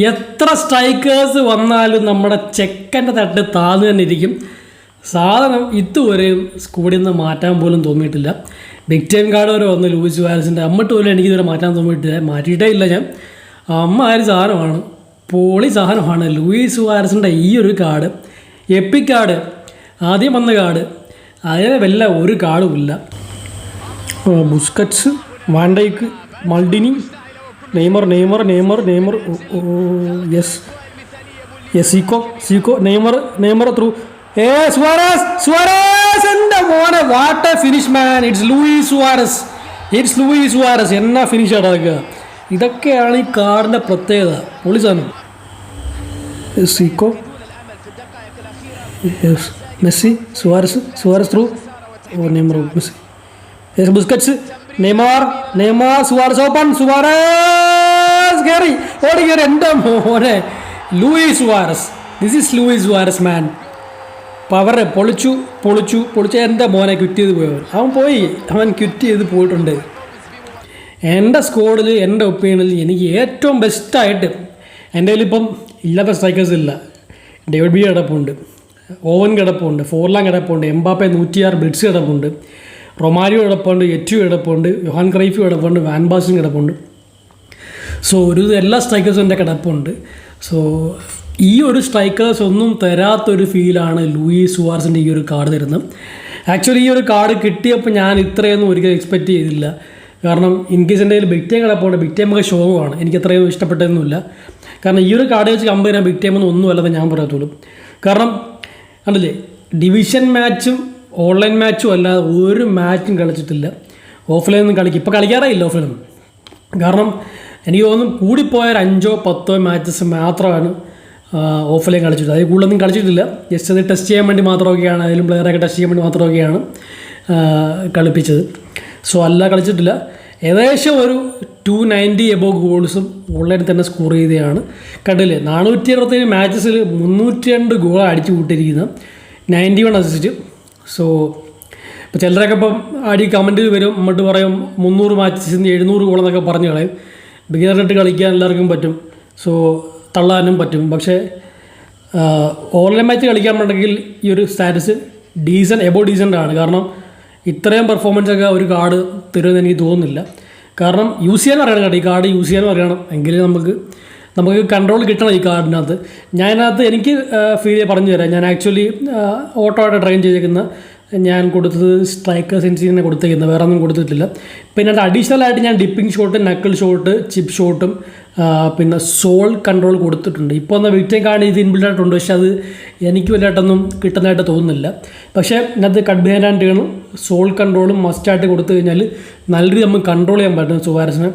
എത്ര സ്ട്രൈക്കേഴ്സ് വന്നാലും നമ്മുടെ ചെക്കന്റെ തട്ട് താഴ്ന്നു തന്നെ ഇരിക്കും. സാധനം ഇതുവരെയും സ്കൂളിൽ നിന്ന് മാറ്റാൻ പോലും തോന്നിയിട്ടില്ല. ബിഗ് ടൈം കാർഡ് വരെ വന്ന്. ലൂയിസ് വാലസിന്റെ അമ്മട്ട് പോലും എനിക്കിതുവരെ മാറ്റാൻ തോന്നിയിട്ടില്ല. മാറ്റിയിട്ടേ ഇല്ല ഞാൻ. അമ്മ ഒരു സാധനമാണ്? പോളി സാധനമാണ്. ലൂയിസ് വാരസിന്റെ ഈ ഒരു കാർഡ് എപ്പിക് കാർഡ് ആദ്യം വന്ന കാർഡ് അതിനെ വല്ല ഒരു കാർഡും ഇല്ല. Busquets Van Dijk Maldini Neymar Neymar Neymar Neymar. Yes yes Zico Zico. Neymar Neymar through a Suarez Suarez എന്റെ മോനെ what a finish man it's Luis Suarez it's Luis Suarez എന്നാ ഫിനിഷ് അടക്കുക ഇതൊക്കെയാണ് ഈ കാറിന്റെ പ്രത്യേകത. പൊളി സാധനം. Zico. Messi Suarez Suarez through Neymar Messi. Busquets Neymar Neymar Suarez open Suarez കയറി ഓടി കയറി എന്റെ മോനെ Luis Suarez. This is Luis Suarez man power പൊളിച്ചു പൊളിച്ചു പൊളിച്ച എന്റെ മോനെ ക്വിറ്റ് ചെയ്ത് പോയവൻ അവൻ. പോയി. അവൻ ക്വിറ്റ് ചെയ്ത് പോയിട്ടുണ്ട്. എന്റെ സ്കോഡിൽ എന്റെ ഒപ്പീനിയനിൽ എനിക്ക് ഏറ്റവും ബെസ്റ്റായിട്ട് എന്റെ കയ്യിലിപ്പം ഇല്ലാത്ത സ്ട്രൈക്കേഴ്സ് ഇല്ല. ഡേവിഡ് ബി കിടപ്പുണ്ട്. ഓവൻ കിടപ്പുണ്ട്. ഫോർലാൻ കിടപ്പുണ്ട്. എംബാപ്പെ നൂറ്റിയാറ് ബ്ലിറ്റ്സ് കിടപ്പുണ്ട്. റൊമാരിയോ കിടപ്പുണ്ട് എറ്റു കിടപ്പുണ്ട് യുഹാൻ ക്രൈഫ് കിടപ്പുണ്ട് വാൻ ബാസും കിടപ്പുണ്ട്. സോ ഒരു എല്ലാ സ്ട്രൈക്കേഴ്സും എന്റെ കിടപ്പുണ്ട്. സോ ഈ ഒരു സ്ട്രൈക്കേഴ്സ് ഒന്നും തരാത്തൊരു ഫീലാണ് ലൂയി സുവാർസിന്റെ ഈ ഒരു കാർഡ് തരുന്നത്. ആക്ച്വലി ഈ ഒരു കാർഡ് കിട്ടിയപ്പോൾ ഞാൻ ഇത്രയൊന്നും ഒരിക്കലും എക്സ്പെക്റ്റ് ചെയ്തില്ല. കാരണം ഇൻ കേസ് എന്റെ കയ്യിൽ ടൈം കിടപ്പുണ്ട് ടൈം ഒക്കെ ഷോവാണ് എനിക്ക് അത്രയും ഇഷ്ടപ്പെട്ടതൊന്നുമില്ല. കാരണം ഈ ഒരു കാർഡ് വെച്ച് കമ്പയർ ചെയ്യാൻ ബിഗ് ഒന്നും ഒന്നുമല്ലെന്ന് ഞാൻ പറയത്തുള്ളൂ. കാരണം കണ്ടില്ലേ? ഡിവിഷൻ മാച്ചും ഓൺലൈൻ മാച്ചും അല്ലാതെ ഒരു മാച്ചും കളിച്ചിട്ടില്ല. ഓഫ്ലൈൻ ഒന്നും കളിക്കും ഇപ്പോൾ കളിക്കാറേ ഇല്ല ഓഫ്ലൈനൊന്നും കാരണം എനിക്ക് തോന്നുന്നു കൂടിപ്പോയ ഒരു അഞ്ചോ പത്തോ മാച്ചസ് മാത്രമാണ് ഓഫ്ലൈൻ കളിച്ചിട്ട് അതിൽ കൂടുതലൊന്നും കളിച്ചിട്ടില്ല. ജസ്റ്റ് അത് ടെസ്റ്റ് ചെയ്യാൻ വേണ്ടി മാത്രമൊക്കെയാണ് അതിലും പ്ലെയറൊക്കെ ടെസ്റ്റ് ചെയ്യാൻ വേണ്ടി മാത്രമൊക്കെയാണ് കളിപ്പിച്ചത്. സോ അല്ല കളിച്ചിട്ടില്ല. ഏകദേശം ഒരു ടു നയന്റി എബോ ഗോൾസും ഓൺലൈനിൽ തന്നെ സ്കോർ ചെയ്തതാണ്. കണ്ടില്ലേ? നാനൂറ്റി അറുപത്തേഴ് മാച്ചസിൽ മുന്നൂറ്റി രണ്ട് ഗോൾ അടിച്ചു കൂട്ടിയിരിക്കുന്നത് നയന്റി വൺ അസിസ്റ്റ് സോ ഇപ്പോൾ ചിലരൊക്കെ ഇപ്പം അടി കമന്റിൽ വരും എന്നിട്ട് പറയും മുന്നൂറ് മാച്ചസിൽ നിന്ന് എഴുന്നൂറ് ഗോളെന്നൊക്കെ പറഞ്ഞു കളയും. ബിഗിനറിട്ട് കളിക്കാൻ എല്ലാവർക്കും പറ്റും. സോ തള്ളാനും പറ്റും. പക്ഷേ ഓൺലൈൻ മാച്ച് കളിക്കാൻ കളിക്കാനുണ്ടെങ്കിൽ ഈ ഒരു സ്റ്റാറ്റസ് ഡീസൻ എബോ ഡീസന്റ് ആണ്. കാരണം ഇത്രയും പെർഫോമൻസ് ഒക്കെ ഒരു കാർഡ് തരുമെന്ന് എനിക്ക് തോന്നുന്നില്ല. കാരണം യൂസ് ചെയ്യാൻ അറിയണം കേട്ടോ ഈ കാർഡ് യൂസ് ചെയ്യാനും അറിയണം എങ്കിലേ നമുക്ക് നമുക്ക് കൺട്രോൾ കിട്ടണം ഈ കാർഡിനകത്ത്. ഞാനതിനകത്ത് എനിക്ക് ഫീൽ പറഞ്ഞു തരാം. ഞാൻ ആക്ച്വലി ഓട്ടോ ആയിട്ട് ട്രെയിൻ ചെയ്തേക്കുന്ന ഞാൻ കൊടുത്തത് സ്ട്രൈക്കർ സെൻസിനെ കൊടുത്തേക്കുന്നത് വേറെ ഒന്നും കൊടുത്തിട്ടില്ല. പിന്നെ അത് അഡീഷണൽ ആയിട്ട് ഞാൻ dipping shot knuckle shot chip ഷോട്ടും പിന്നെ സോൾ കൺട്രോൾ കൊടുത്തിട്ടുണ്ട്. ഇപ്പോൾ എന്നാൽ വിക്ടം കാർഡ് ഇത് ഇൻബിൽഡ് ആയിട്ടുണ്ട്. പക്ഷെ അത് എനിക്ക് വലുതായിട്ടൊന്നും കിട്ടുന്നതായിട്ട് തോന്നുന്നില്ല. പക്ഷേ ഇതിനകത്ത് കട്ട് ബിഹൈൻഡ് ആൻഡ് സോൾ കൺട്രോളും മസ്റ്റായിട്ട് കൊടുത്തു കഴിഞ്ഞാൽ നല്ല രീതി നമുക്ക് കൺട്രോൾ ചെയ്യാൻ പറ്റും. സുവാരസിനെ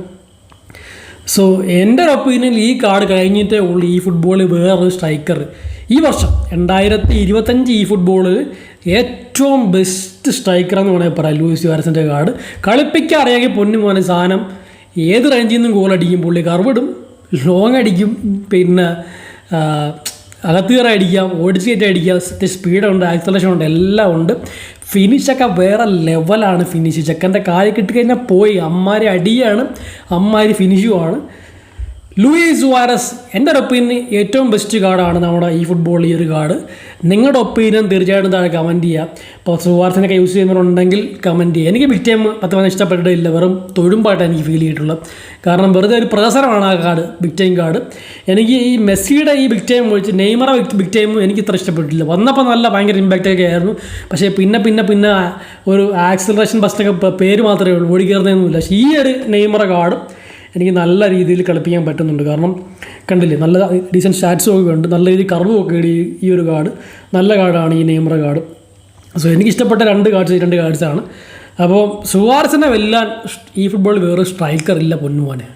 സോ എന്റെ ഒരു ഒപ്പീനിയനിൽ ഈ കാർഡ് കഴിഞ്ഞിട്ടേ ഉള്ളൂ ഈ ഫുട്ബോളിൽ വേറൊരു സ്ട്രൈക്കർ ഈ വർഷം രണ്ടായിരത്തി ഇരുപത്തഞ്ച് ഈ ഫുട്ബോളിൽ ഏറ്റവും ബെസ്റ്റ് സ്ട്രൈക്കർ എന്ന് വേണമെങ്കിൽ പറയാം ലൂയിസ് വാരസിന്റെ കാർഡ് കളിപ്പിക്കാൻ അറിയാമെങ്കിൽ പൊന്നു മോനെ സാധനം ഏത് റേഞ്ചിൽ നിന്നും ഗോൾ അടിക്കും? പുള്ളി കർവിടും ലോങ് അടിക്കും പിന്നെ അകത്ത് അടിക്കാം ഓടിച്ച് അടിക്കാം സ്പീഡുണ്ട് ആക്സലേഷൻ ഉണ്ട് എല്ലാം ഉണ്ട്. ഫിനിഷൊക്കെ വേറെ ലെവലാണ് ഫിനിഷ് ചെക്കന്റെ കാൽ കിട്ടിക്കഴിഞ്ഞാൽ പോയി. അമ്മാരി അടിയാണ്. അമ്മാരി ഫിനിഷുമാണ് ലൂയിസ് സുവാരസ് എന്റെ ഒരു ഒപ്പീനിയൻ ഏറ്റവും ബെസ്റ്റ് കാർഡാണ് നമ്മുടെ ഈ ഫുട്ബോൾ ഈ ഒരു കാർഡ്. നിങ്ങളുടെ ഒപ്പീനിയൻ തീർച്ചയായിട്ടും താഴെ കമന്റ് ചെയ്യുക ഇപ്പോൾ സുവാരസിനൊക്കെ യൂസ് ചെയ്യുന്നവരുണ്ടെങ്കിൽ കമന്റ് ചെയ്യുക എനിക്ക് ബിഗ് ടൈം പത്ത് പതിനെ ഇഷ്ടപ്പെട്ടിട്ടില്ല. വെറും തൊഴുമ്പായിട്ട് എനിക്ക് ഫീൽ ചെയ്തിട്ടുള്ളത്. കാരണം വെറുതെ ഒരു പ്രഹസനമാണ് ആ കാർഡ് ബിഗ് ടൈം കാർഡ്. എനിക്ക് ഈ മെസ്സിയുടെ ഈ ബിഗ് ടൈം ഒഴിച്ച് നെയ്മറ ബിഗ് ടൈം എനിക്ക് ഇത്ര ഇഷ്ടപ്പെട്ടില്ല വന്നപ്പോൾ നല്ല ഭയങ്കര ഇമ്പാക്റ്റൊക്കെ ആയിരുന്നു. പക്ഷേ പിന്നെ പിന്നെ പിന്നെ ഒരു ആക്സിലറേഷൻ ബസ്റ്റൊക്കെ പേര് മാത്രമേ ഉള്ളൂ. ഓടിക്കേറുന്നതൊന്നുമില്ല പക്ഷേ ഈ ഒരു നെയ്മറ കാർഡ് എനിക്ക് നല്ല രീതിയിൽ കളിപ്പിക്കാൻ പറ്റുന്നുണ്ട്. കാരണം കണ്ടില്ലേ നല്ല ഡീസന്റ് സ്റ്റാറ്റ്സും ഒക്കെ ഉണ്ട് നല്ല രീതിയിൽ കർവും ഒക്കെ ഇടി ഈ- ഒരു കാർഡ് നല്ല കാർഡാണ് ഈ നെയ്മറ കാർഡ് സോ എനിക്ക് ഇഷ്ടപ്പെട്ട രണ്ട് കാർഡ്സ് രണ്ട് കാർഡ്സാണ് അപ്പോൾ സുവാർസിനെ വെല്ലാൻ ഈ ഫുട്ബോളിൽ വേറെ സ്ട്രൈക്കർ ഇല്ല പൊന്നുമോനെ.